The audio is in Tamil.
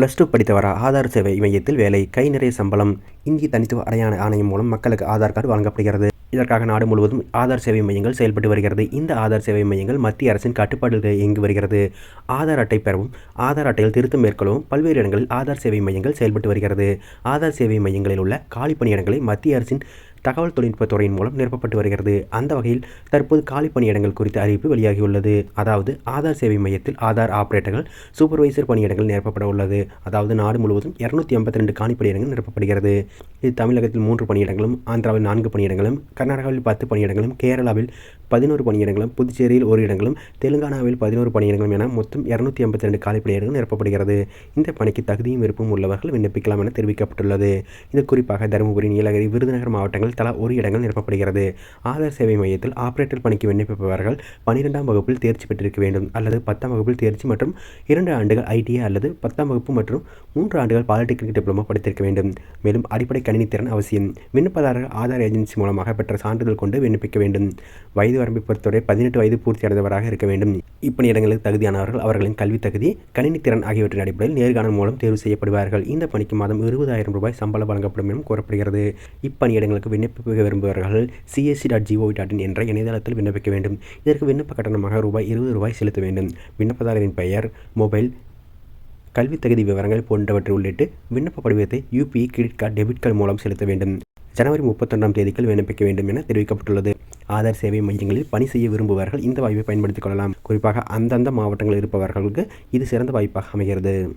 Plus two படித்தவரா? ஆதார் சேவை மையத்தில் வேலை. கை நிறைய சம்பளம். இந்திய தனித்துவ அடையாள ஆணையம் மூலம் மக்களுக்கு ஆதார் கார்டு வழங்கப்படுகிறது. இதற்காக நாடு முழுவதும் ஆதார் சேவை மையங்கள் செயல்பட்டு வருகிறது. இந்த ஆதார் சேவை மையங்கள் மத்திய அரசின் கட்டுப்பாடுகள் இயங்கி வருகிறது. ஆதார் அட்டை பெறவும் ஆதார் அட்டையில் திருத்தம் மேற்கொள்ளவும் பல்வேறு இடங்களில் ஆதார் சேவை மையங்கள் செயல்பட்டு வருகிறது. ஆதார் சேவை மையங்களில் உள்ள காலி பணியிடங்களை மத்திய அரசின் தகவல் தொழில்நுட்பத்துறையின் மூலம் நிரப்பப்பட்டு வருகிறது. அந்த வகையில் தற்போது காலி பணியிடங்கள் குறித்த அறிவிப்பு வெளியாகியுள்ளது. அதாவது ஆதார் சேவை மையத்தில் ஆதார் ஆபரேட்டர்கள் சூப்பர்வைசர் பணியிடங்கள் நிரப்பப்பட உள்ளது. அதாவது நாடு முழுவதும் இரநூத்தி ஐம்பத்தி ரெண்டு காணி பணியிடங்கள் நிரப்பப்படுகிறது. இது தமிழகத்தில் மூன்று பணியிடங்களும் ஆந்திராவில் நான்கு பணியிடங்களும் கர்நாடகாவில் பத்து பணியிடங்களும் கேரளாவில் பதினோரு பணியிடங்களும் புதுச்சேரியில் ஒரு இடங்களும் தெலுங்கானாவில் பதினோரு பணியிடங்களும் என மொத்தம் இரநூத்தி ஐம்பத்தி ரெண்டு காலி பணியிடங்கள் நிரப்பப்படுகிறது. இந்த பணிக்கு தகுதியும் விருப்பம் உள்ளவர்கள் விண்ணப்பிக்கலாம் என தெரிவிக்கப்பட்டுள்ளது. இது குறிப்பாக தருமபுரி நீலகிரி விருதுநகர் மாவட்டங்கள் தலா ஒரு இடங்கள் நிரப்பப்படுகிறது. ஆதார் சேவை மையத்தில் ஆபரேட்டர் பணிக்கு விண்ணப்பிப்பவர்கள் பன்னிரெண்டாம் வகுப்பில் தேர்ச்சி பெற்றிருக்க வேண்டும் அல்லது பத்தாம் வகுப்பில் தேர்ச்சி மற்றும் இரண்டு ஆண்டுகள் ஐடிஐ அல்லது பத்தாம் வகுப்பு மற்றும் மூன்று ஆண்டுகள் பாலிடெக்னிக் டிப்ளமோ படித்திருக்க வேண்டும். மேலும் அடிப்படை கணினித்திறன் அவசியம். விண்ணப்பதாரர்கள் ஆதார் ஏஜென்சி மூலமாக பெற்ற சான்றிதழ் கொண்டு விண்ணப்பிக்க வேண்டும். வயது வரம்பை பொறுத்தவரை பதினெட்டு வயது பூர்த்தி அடைந்தவராக இருக்க வேண்டும். இப்பணியிடங்களுக்கு தகுதியானவர்கள் அவர்களின் கல்வி தகுதி கணினித்திறன் ஆகியவற்றின் அடிப்படையில் நேர்காணல் மூலம் தேர்வு செய்யப்படுவார்கள். இந்த பணிக்கு மாதம் இருபதாயிரம் ரூபாய் சம்பளம் வழங்கப்படும் எனவும் கூறப்படுகிறது. இப்பணியிடங்களுக்கு விண்ணப்பிக்க விரும்புபவர்கள் CSC dot GOV dot in என்ற இணையதளத்தில் விண்ணப்பிக்க வேண்டும். இதற்கு விண்ணப்ப கட்டணமாக ரூபாய் இருபது ரூபாய் செலுத்த வேண்டும். விண்ணப்பதாரரின் பெயர் மொபைல் கல்வி தகுதி விவரங்கள் போன்றவற்றை உள்ளிட்டு விண்ணப்ப படிவத்தை UPI credit card debit card மூலம் செலுத்த வேண்டும். ஜனவரி முப்பத்தொன்றாம் தேதிக்குள் விண்ணப்பிக்க வேண்டும் என தெரிவிக்கப்பட்டுள்ளது. ஆதார் சேவை மையங்களில் பணி செய்ய விரும்புபவர்கள் இந்த வாய்ப்பை பயன்படுத்திக் கொள்ளலாம். குறிப்பாக அந்தந்த மாவட்டங்களில் இருப்பவர்களுக்கு இது சிறந்த வாய்ப்பாக அமைகிறது.